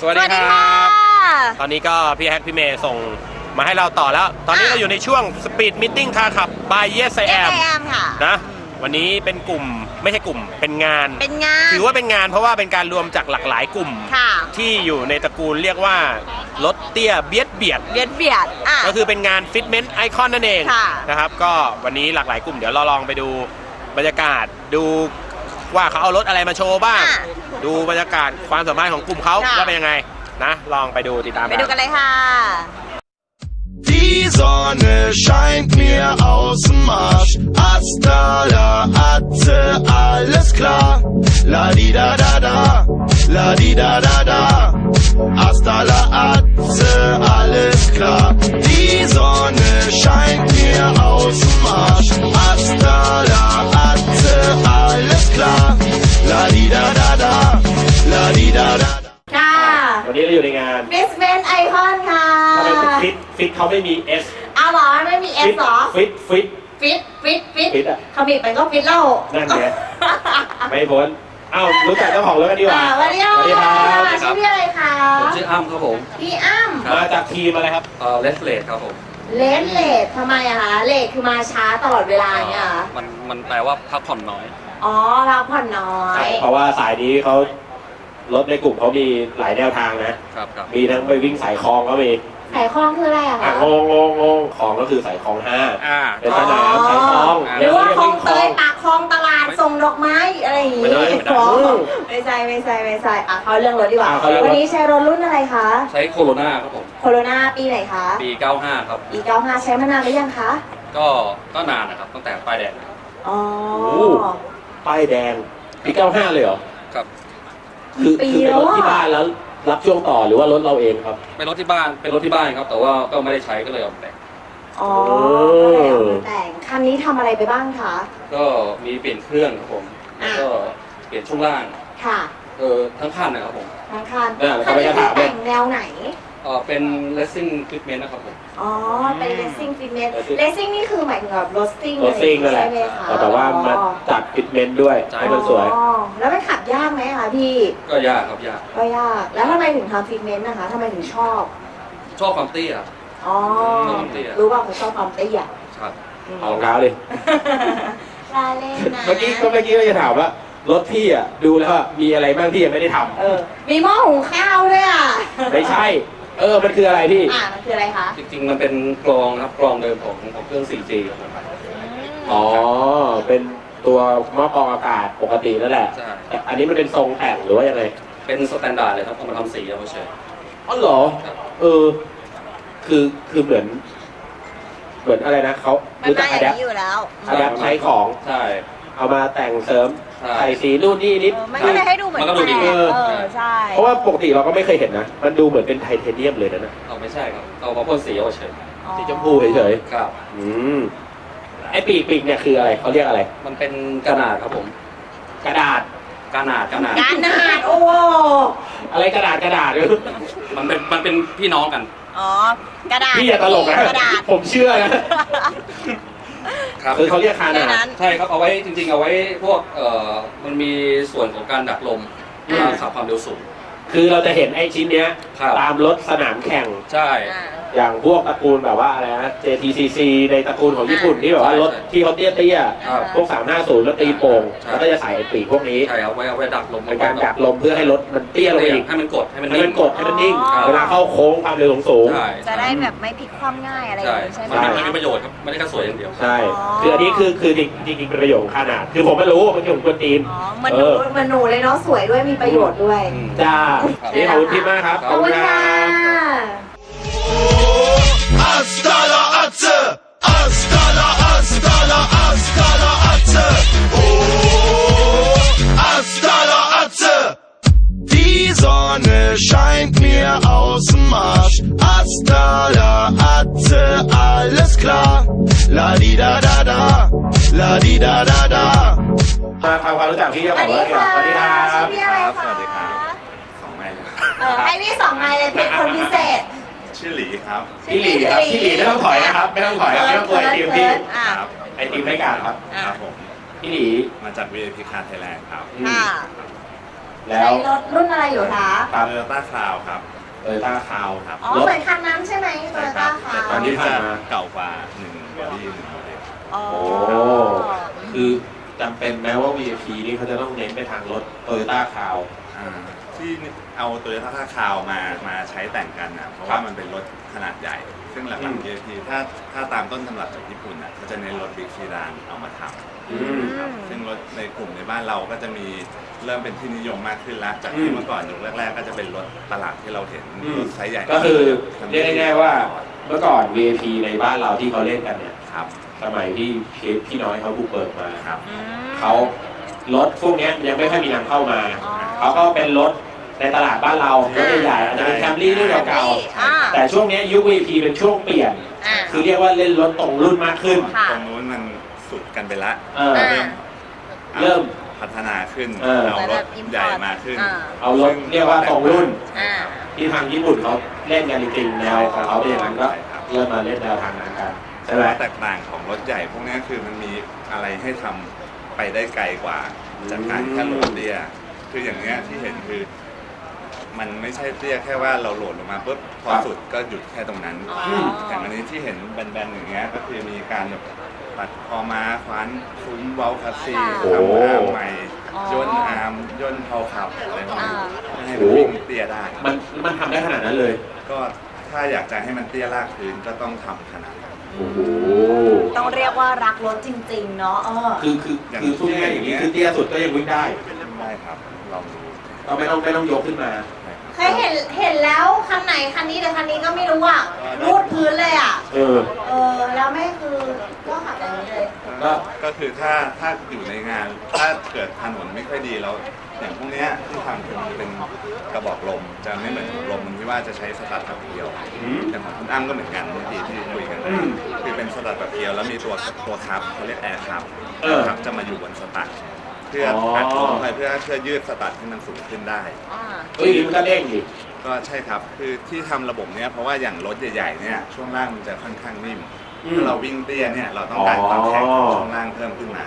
สวัสดีครับ ตอนนี้ก็พี่แฮกพี่เมย์ส่งมาให้เราต่อแล้ว ตอนนี้อะเราอยู่ในช่วงสปีดมิ e คาขับบายเยสไอเอแอมแอมค่ะนะวันนี้เป็นกลุ่มไม่ใช่กลุ่มเป็นงานเป็นงานถือว่าเป็นงานเพราะว่าเป็นการรวมจากหลากหลายกลุ่มค่ะที่อยู่ในตระกูลเรียกว่ารถเตี้ยเบียดเบียดเบียดเบียดอะก็คือเป็นงานฟิตเมนต์ไอคอนนั่นเองค่ะนะครับก็วันนี้หลากหลายกลุ่มเดี๋ยวเราลองไปดูบรรยากาศดู ว่าเขาเอารถอะไรมาโชว์บ้างอะ ดูบรรยากาศความสามารถของกลุ่มเขาค่ะว่าเป็นยังไงนะ ลองไปดูติดตามไปดูกันเลยค่ะ Die Sonne scheint mir aus dem Arsch. Hasta la Atze, alles klar. La di da da da, la di da da da. Hasta la Atze, alles klar. Die Sonne scheint mir aus dem Arsch. Hasta la Atze, alles klar. La di da da da, la di da da da. ค่ะวันนี้เราอยู่ในงานมิสเมนไอคอนค่ะทำไมฟิตฟิตเขาไม่มี S อ้าวเหรอไม่มีเอสฟิตหรอฟิตฟิตฟิตฟิตฟิตฟิตอะขมิบมันก็ฟิตแล้วนั่นไงไม่พ้นเอ้ารู้จักเจ้าของรถกันดีกว่าอ่าสวัสดีค่ะสวัสดีครับชื่อพี่อะไรคะผมชื่ออ้ำครับผมพี่อ้ำมาจากทีมอะไรครับเอ่อเลสเลดครับผมเลนเลททำไมอะคะเลทคือมาช้าตลอดเวลาเนี่ยเหรอมันมันแปลว่าพักผ่อนน้อย อ๋อพักผ่อนน้อย เพราะว่าสายนี้เขารถในกลุ่มเขามีหลายแนวทางนะ ครับครับมีทั้งไปวิ่งสายคลองก็มีสายคลองคืออะไรอะอะคะงงงงงของก็คือสายคลองห้าอ่า เป็นสนามสายคลองหรือว่าคลองคเตยปากคลองตลาดส่งดอกไม้อะไรอย่างงี้ไม่ได้ไม่ได้ อ๋อไม่ใช่ไม่ใช่ไม่ใช่อะเขาเรื่องรถดีกว่า อะเขาเรื่องรถ วันนี้ใช้รถรุ่นอะไรคะ ใช้โคโรนาครับผม โคโรนาปีไหนคะ ปี 95 ครับ ปี95ใช้มานานหรือยังคะ ก็ก็นานนะครับ ตั้งแต่ป้ายแดงนะครับ อ๋อ ป้ายแดง ปีเก้าห้าเลยเหรอ ครับ คือปีคือเป็นรถแล้วอะ ที่บ้านแล้ว รับช่วงต่อหรือว่ารถเราเองครับ เป็นรถที่บ้าน เป็นรถที่บ้านครับ แต่ว่าก็ไม่ได้ใช้ก็เลยเอามาแต่งอ๋อโอ้ก็เลยเอามาแต่งคันนี้ทำอะไรไปบ้างคะ ก็มีเปลี่ยนเครื่องครับผม อ่าแล้วก็เปลี่ยนช่วงล่าง ค่ะเออทั้งคันนะครับผม ทั้งคันเออคันนี้เขาไม่ได้คือถามเลยแต่งแนวไหน เออเป็น racing treatment นะครับผม อ๋อ เป็น racing fitness Racing racing นี่คือหมายถึงแบบรถซิ่งรถซิ่งนั่นแหละ ใช่ไหมคะแต่แบบว่ามาจัดฟิตเมนต์ด้วยใช่ ให้มันสวย อ๋อแล้วมันขับยากไหมคะพี่ ก็ยากครับยากก็ยาก แล้วทำไมถึงทำฟิตเมนต์นะคะทำไมถึงชอบ ชอบความเตี้ยอ๋อ ชอบความเตี้ย รู้ว่าเขาชอบความเตี้ยครับเอารองเท้าเลยลาเล่นนะเมื่อกี้ก็เมื่อกี้ก็จะถามว่ารถพี่อะดูแล้วอะมีอะไรบ้างที่ยังไม่ได้ทำเออ มีหม้อหุงข้าวด้วยอะ ไม่ใช่ เออ มันคืออะไรพี่ อ่ามันคืออะไรคะจริงๆ มันเป็นกรองนะครับกรองเดิมของของเครื่อง 4G ครับผมอ๋อ เป็นตัวหม้อกรองอากาศปกตินั่นแหละ ใช่แต่อันนี้มันเป็นทรงแต่งหรือว่ายังไงเป็นสแตนดาร์ดเลยครับเอามาทำสีเอาเฉย อ๋อเหรอเออ คือคือเหมือน เหมือนอะไรนะเขามันรู้จัมากออะย่างแดปนี้อยู่แล้ว อะแดปใช้ของ ใช่ เอามาแต่งเสริม ใช่ใส่สีนู่นนี่นิดเออมันก็เลยให้ดูเหมือนมันก็ดูดี แปลกเออใช่ เพราะว่าปกติเราก็ไม่เคยเห็นนะ มันดูเหมือนเป็นไทเทเนียมเลยนะนะเอาไม่ใช่ครับ เอามาพ่นสีเอาเฉยสีชมพูเฉยครับ ๆอืมไอปีกปีกเนี่ยคืออะไรเขาเรียกอะไร มันเป็นกระดาษครับผม กระดาษ กระดาษกระดาษการนาดโอ้โหอะไรกระดาษกระดาษ มันเป็นมันเป็นพี่น้องกัน อ๋อ กระดาษพี่อย่าตลกนะ กระดาษ ผมเชื่อนะ ครับคือเขาเรียกคาในนาดนั้นใช่ครับเอาไว้จริง ๆ เอาไว้พวกเอ่อมันมีส่วนของการดักลมเวลาขับความเร็วสูง คือเราจะเห็นไอ้ชิ้นเนี้ยครับ ตามรถสนามแข่ง ใช่ อ่า อย่างพวกตระกูลแบบว่าอะไรนะ JTCC ในตระกูลของญี่ปุ่นที่แบบว่าใช่รถที่เขาเตี้ยเตี้ยๆครับ พวก 350แล้วตีโป่งใช่ แล้วก็จะใส่ไอ้ปีกพวกนี้ใช่เอาไว้เอาไว้ดักลมเป็นการดักลมเพื่อให้รถมันเตี้ยลงไปอีกให้มันกดให้มันให้นิ่มังนกดให้มันนิ่งอ๋อเวลาเข้าโค้งความเร็วสูงๆ ใช่จะได้แบบไม่พลิกคว่ำง่ายอะไรอใช่ย่างนี้ใช่ไหมมันมีคะมันมีประโยชน์ครับไม่ได้แค่สวยอย่างเดียว ใช่อ๋อคืออันนี้คือคือจริงจริงๆเป็นประโยชน์ของขนาด คือผมไม่รู้มันคือผมกวนตีนอ๋อเหมันหนูเหมันหนูเลยเนาะสวยด้วยมีประโยชน์ด้วย จ้าครับนี่ขอบคุณพี่มากครับ ขอบคุณค่ะ Hasta la Atze, hasta la, hasta la, hasta la Atze. Oh, hasta la Atze. Die Sonne scheint mir aus dem Arsch. Hasta la Atze, alles klar. La di da da da, la di da da da. มาทำความรู้จักพี่เจ้า ส ข วั อง ส ร ดี ถดีก ค่ะ ครับพี่หลีครับพี่หลีไม่ต้องถอยนะครับไม่ต้องถอยครับไม่ต้องกลัวไอติมพี่อะครับไอติมไม่การครับอะครับผมพี่หลีมาจาก VIP Car Thailand ครับอืมค่ะแล้ใช้วรถรุ่นอะไรอยู่คะครับเออต้าคลาวครับโตโยต้าคาวครับอ๋อรถเหมือนคันนั้นใช่ไหมโตโยต้าคาแต่วตอนนี้ผ่าจะนมาเก่ากว่าหนึ่งบอดี้หนึ่งโมเดลอ๋อโอ้คือจำเป็นไหมว่า VIP นี่เขาจะต้องเน้นไปทางรถโตโยต้าคาวอ่า ที่เอาตัวต้าคลาวมามาใช้แต่งกันนะเพราะครัว่าบมันเป็นรถขนาดใหญ่ ซึ่งหลัอืกมๆ VIP ถ้าถ้าตามต้นตำรับจากญี่ปุ่นอะก็จะเน้นรถบิ๊กซีดานเอามาทำอืมครับซึ่งรถในกลุ่มในบ้านเราก็จะมีเริ่มเป็นที่นิยมมากขึ้นแล้ว จากอืที่มเมื่อก่อนยุคแรกๆ ก็จะเป็นรถตลาดที่เราเห็นอืม รถไซส์ใหญ่ก็คือเรียกง่ายๆว่าเมื่อก่อน VIP ในบ้านเราที่เขาเล่นกันเนี่ยครับสมัยที่เชฟพี่น้อยเขาบุกเบิกมาครับเขารถพวกเนี้ยยังไม่ค่อยมีนำเข้ามา อ๋อ เขาก็เป็นรถ ในตลาดบ้านเรารถใหญ่ๆอาจจะเป็นแคมรี่รุ่นเก่าอ่า ๆแต่ช่วงเนี้ยยุค VIP เป็นช่วงเปลี่ยน อ่า คือเรียกว่าเล่นรถตรงรุ่นมากขึ้นค่ะ ตรงนู้นมันสุดกันไปละ เออ อ่า เริ่มพัฒนาขึ้นเออ เอารถใหญ่มาขึ้นอ่า เอารถเรียกว่าตรงรุ่น อ่า ที่ทางญี่ปุ่นเขาเล่นกันจริงๆแนวของเขาเป็นอย่างนั้นก็เริ่มมาเล่นแนวทางนั้นกันใช่ไหมแตกต่างของรถใหญ่พวกนี้คือมันมีอะไรให้ทำไปได้ไกลกว่า จากการแค่โหลดเตียคืออย่างเงี้ยที่เห็นคือ มันไม่ใช่เตี้ยแค่ว่าเราโหลดลงมาปุ๊บพอสุดก็หยุดแค่ตรงนั้นอ๋อแต่อันนี้ที่เห็นแบนๆอย่างเงี้ยก็คือมีการแบบปัดคอม้าคว้านซุ้มเว้าคัสซีโอ้ ทำอาร์มใหม่อ๋อ ย่นอาร์มย่นเผาขับอะไรพวกนี้อ่าเพื่อให้มันวิ่งเตี้ยได้ มันมันทำได้ขนาดนั้นเลย ก็ถ้าอยากจะให้มันเตี้ยลากพื้นก็ต้องทำขนาดนั้น โอ้โห ต้องเรียกว่ารักรถจริง ๆ เนาะเออ คือคือคือพูดง่ายๆอย่างนี้คือเตี้ยสุดก็ยังวิ่งได้ ได้ครับ ลองดูก็ไม่ต้องไม่ต้องยกขึ้นมา เคยเห็นเห็นแล้วคันไหนคันนี้แต่คันนี้ก็ไม่รู้อะรูดพื้นเลยอะ เออ เออ แล้วไม่คือก็ขับอย่างนี้เลยก็ก็คือถ้าถ้าอยู่ในงาน ถ้าเกิดถนนไม่ค่อยดีแล้วอย่างพวกเนี้ยที่ทำคือมันเป็นกระบอกลมจะไม่เหมือนถุงลมที่ว่าจะใช้สตาร์ทแบบเดียวอืมอย่างของคุณอ้ำก็เหมือนกันเมื่อกี้ที่คุยกันอืมคือเป็นสตาร์ทแบบเดียวแล้วมีตัวตัวคับเขาเรียกแอร์คับเออ คับจะมาอยู่บนสตาร์ท เพื่ออ๋ออัดลมไปเพื่อเพื่อยืดสตาร์ทให้มันสูงขึ้นได้ อ่าเฮ้ยมันก็เด้งดิก็ใช่ครับคือที่ทำระบบเนี้ยเพราะว่าอย่างรถใหญ่ๆเนี่ยช่วงล่างมันจะค่อนข้างนิ่มอืม ถ้าเราวิ่งเตี้ยเนี่ยเราต้องการความแข็งอ๋ขอองช่วงล่างเพิ่มขึ้นมา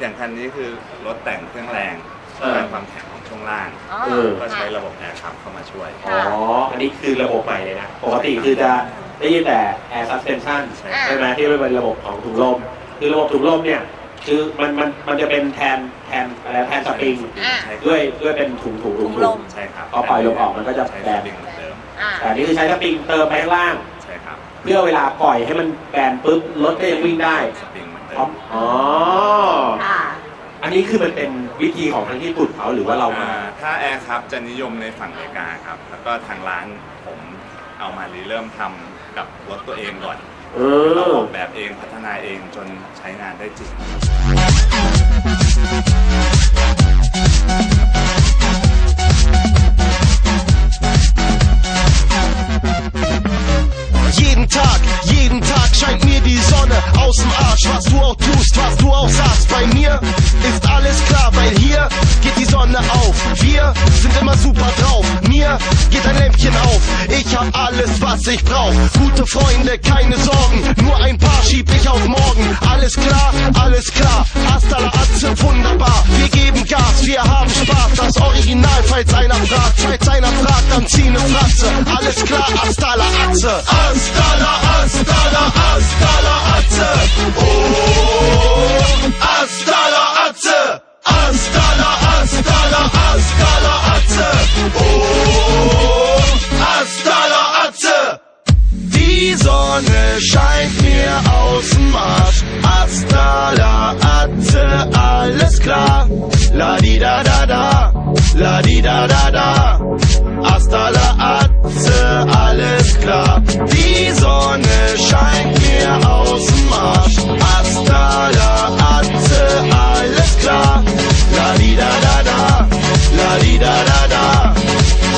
อย่างคันนี้คือรถแต่งเครื่องแรงเออต้องการความแข็งของช่วงล่างอ๋อเออ ก็ใช้ระบบแอร์คับเข้ามาช่วย อ๋อ อันนี้คือระบบใหม่เลยนะ ปกติคือจะได้ยินแต่ air suspension ใช่ ใช่ไหมที่เป็นระบบของถุงลม คือระบบถุงลมเนี่ย คือมันมันมันจะเป็นแทนแทนอะไรแทนสปริงอ่าใช่ครับด้วยด้วยเป็นถุงถุงถุงถุงลมใช่ครับพอปล่อยลมออกมันก็จะใช้แบสนปริงเหมือนเดิมอ่าแต่อันนี้คือใช้สปริงเติมไปข้างล่าง ใช่ครับเพื่อเวลาปล่อยให้มันแบนปุ๊บรถก็ยังวิ่งได้สปริงเหมือนเดิอ๋อมอ๋อค่ะอันนี้คือมันเป็นวิธีของทางญี่ปุ่นเขาหรือว่าเรามา อ่าถ้าแอร์คับจะนิยมในฝั่งอเมริกาครับ แล้วก็ทางร้านผมเอามารีเริ่มทำกับรถตัวเองก่อนเอเราอออกแบบ เองพัฒนาเองจนใช้งานได้จริง Sonne auf. Wir sind immer super drauf. Mir geht ein Lämpchen auf. Ich hab alles, was ich brauch. Gute Freunde, keine Sorgen. Nur ein paar schieb ich auf morgen. Alles klar, alles klar. Hasta la Atze, wunderbar. Wir geben Gas, wir haben Spaß. Das Original, falls einer fragt. Falls einer fragt, dann zieh ne Fratze. Alles klar, hasta la Atze. Hasta la, hasta la, hasta la Atze. Oh,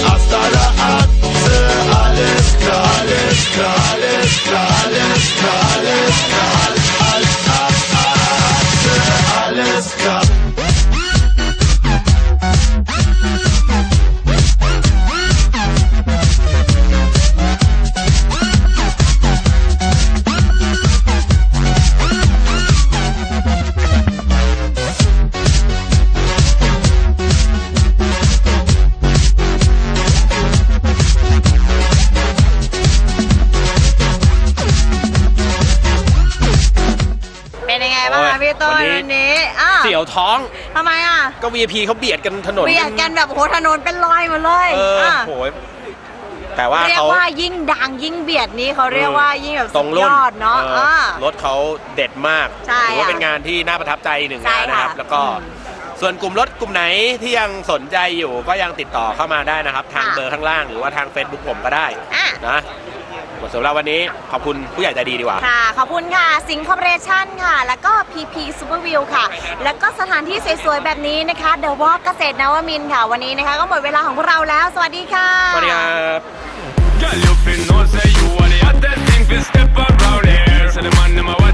Hasta la นี้อะเสียวท้องทำไมอะ ก็ VIP เขาเบียดกันถนนเบียดกันแบบโอ้โหถนนเป็นรอยหมดเลยเอออะโหยแต่ว่าเรียกเขาว่ายิ่งดังยิ่งเบียดนี้เขาเรียกว่ายิ่งแบบตรสุงดรุ่ยนอดเนาะอออะรถเขาเด็ดมากใช่ถือว่าค่ะเป็นงานที่น่าประทับใจหนึ่งใช่งานนะครับค่ะแล้วก็ส่วนกลุ่มรถกลุ่มไหนที่ยังสนใจอยู่ก็ยังติดต่อเข้ามาได้นะครับ ทางค่ะเบอร์ข้างล่างหรือว่าทาง Facebook ผมก็ได้อะนะ หมดสำหรับวันนี้ขอบคุณผู้ใหญ่ใจดีดีกว่า ค่ะ ขอบคุณค่ะ สิงค o ร์ปอเรชั่นค่ะ แล้วก็ PP Super View ค่ะ แล้วก็สถานที่สวยๆ แบบนี้นะคะ The Walk เกษตรนวมินทร์ค่ะ วันนี้นะคะ ก็หมดเวลาของพวกเราแล้ว สวัสดีค่ะ สวัสดีครับ Girl, you fin know say you are the hottest thing fi step around here. So the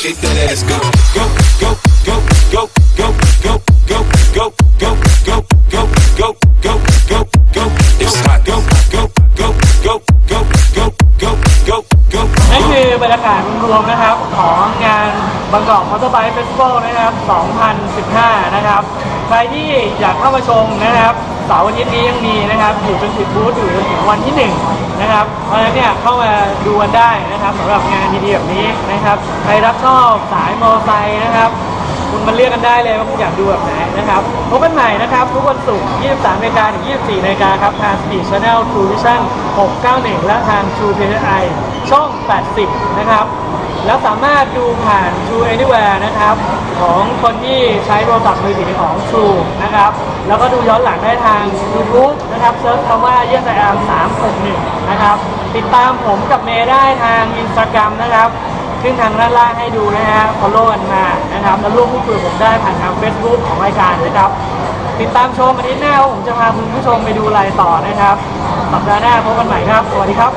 shake, that ass, go, go, go, go, go, go, go, go, go, go, go, go, go, go, go, go. It's hot, go, go, go, go, go, go, go, go, go. นั่นคือบรรยากาศรวมนะครับของงานบางกอกมอเตอร์ไบค์เฟสติวัลนะครับ 2015 นะครับ ใครที่อยากเข้ามาชมนะครับเสาร์อาทิตย์นี้ยังมีนะครับ อยู่จนถึงบูธอยู่จนถึงวันที่ 1 นะครับ เพราะฉะนั้นเนี่ยเข้ามาดูกันได้นะครับสำหรับงานดีๆแบบนี้นะครับ ใครรักชอบสายมอเตอร์ไซค์นะครับ คุณมาเลือกกันได้เลยว่าคุณอยากดูแบบไหนนะครับพบกันใหม่นะครับ ทุกวันศุกร์ 23นาฬิกาถึง 24นาฬิกาครับทาง Speed Channel True Vision 691 และทาง True PSI ช่อง 80 นะครับ แล้วสามารถดูผ่าน True Anywhere นะครับ ของคนที่ใช้โทรศัพท์มือถือของ True นะครับ แล้วก็ดูย้อนหลังได้ทาง YouTube นะครับเซิร์ชคำว่าเยสไออาร์ม361 นะครับ ติดตามผมกับเมย์ได้ทางอินสตาแกรมนะครับขึ้นทางด้านล่างให้ดูนะฮะฟอลโล่กันมานะครับ แล้วร่วมพูดคุยผมได้ผ่านทาง Facebook ของรายการนะครับ ติดตามชมอาทิตย์หน้าว่าผมจะพาคุณผู้ชมไปดูอะไรต่อนะครับ สัปดาห์หน้าพบกันใหม่ครับ สวัสดีครับ